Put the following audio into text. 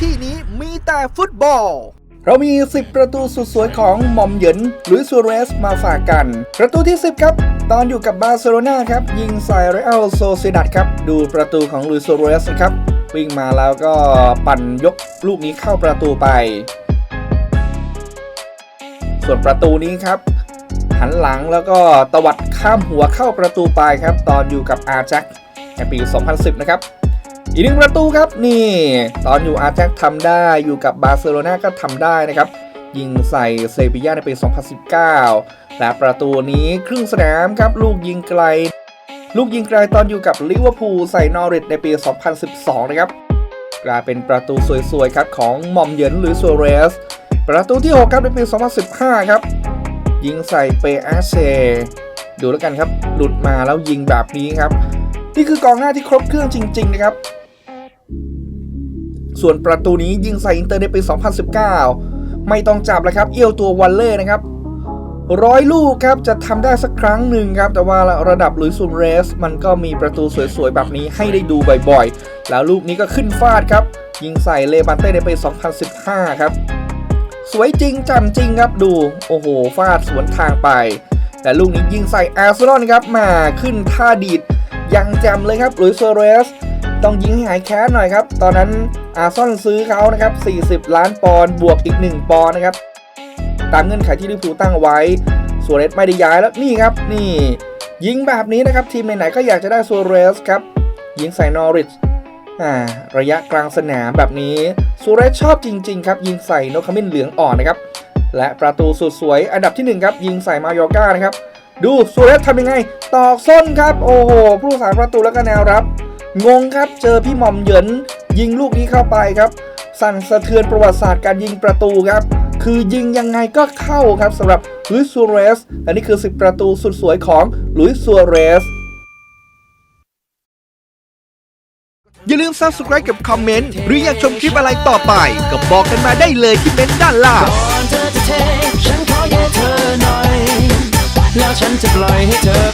ที่นี้มีแต่ฟุตบอล เรามี 10 ประตูสุดสวยของหม่อมเหยินหรือซูเรสมาฝากกัน ประตูที่ 10 ครับ ตอนอยู่กับบาร์เซโลนาครับ ยิงใส่เรอัลโซเซดัดครับ ดูประตูของลุยซูเรสนะครับ วิ่งมาแล้วก็ปั่นยกลูกนี้เข้าประตูไป ส่วนประตูนี้ครับหันหลังแล้วก็ตวัดข้ามหัวเข้าประตูไปครับ ตอนอยู่กับอาร์แจ็คในปี 2010 นะครับ อีกหนึ่งประตูครับนี่ ตอนอยู่อาร์แจ็คทำได้อยู่กับบาร์เซโลนาก็ทำได้นะครับ ยิงใส่เซบีย่าในปี 2019 และประตูนี้ครึ่งสนามครับ ลูกยิงไกล ลูกยิงไกลตอนอยู่กับลิเวอร์พูลใส่นอริทในปี 2012 นะครับ กลายเป็นประตูสวยๆครับของหม่อมเยินหรือซัวเรส ประตูที่ 6 ครับในปี 2015 ครับ ยิงใส่เปอาเชดูแล้วกันครับ หลุดมาแล้วยิงแบบนี้ครับ นี่คือกองหน้าที่ครบเครื่องจริง ๆ นะครับ ส่วนประตูนี้ยิงใส่อินเตอร์ในปี 2019 ไม่ต้องจับแล้วครับ เอี้ยวตัววันเล่นะครับร้อยลูกครับจะทำได้สักครั้งหนึ่งครับ แต่ว่าระดับลุยซูเรส มันก็มีประตูสวยๆ แบบนี้ให้ได้ดูบ่อยๆ แล้วลูกนี้ก็ขึ้นฟาดครับ ยิงใส่เลบันเต้ในปี 2015 ครับ สวยจริงจันจริงครับดู โอ้โห ฟาดสวนทางไป แต่ลูกนี้ยิงใส่อาร์เซนอลครับมาขึ้นท่าดีดยังจมเลยครับลุยโซเรส ต้องยิงให้หายแค้นหน่อยครับ ตอนนั้นอาร์ซนอลซื้อเขานะครับ 40 ล้านปอนด์บวกอีก 1 ปอนด์นะครับ ตามเงื่อนไขที่ลิเวอร์พูลตั้งไว้ซัวเรสไม่ได้ย้ายแล้วนี่ครับ นี่ยิงแบบนี้นะครับ ทีมไหนๆก็อยากจะได้ซัวเรสครับ ยิงใส่นอริชอ่าระยะกลางสนามแบบนี้ซูเรสชอบจริง ๆ ครับ ยิงใส่โนคามินเหลืองอ่อนนะครับและประตูสุดสวยอันดับที่1ครับยิงใส่มายอร์ก้านะครับ ดูซูเรสทำยังไง ตอกส้นครับ โอ้โห ผู้รักษาประตูแล้วก็แนวรับ งงครับเจอพี่หม่อมเหยินยิงลูกนี้เข้าไปครับ สั่นสะเทือนประวัติศาสตร์การยิงประตูครับ คือยิงยังไงก็เข้าครับสำหรับลุยส์ซัวเรสและนี่คือ10ประตูสุดสวยของลุยส์ซัวเรสอย่าลืม subscribe กับคอมเมนต์หรืออยากชมคลิปอะไรต่อไป ก็บอกกันมาได้เลยที่เมนต์ด้านล่าง ก่อนเธอจะเทฉันขอแค่เธอหน่อย แล้วฉันจะปล่อยให้เธอ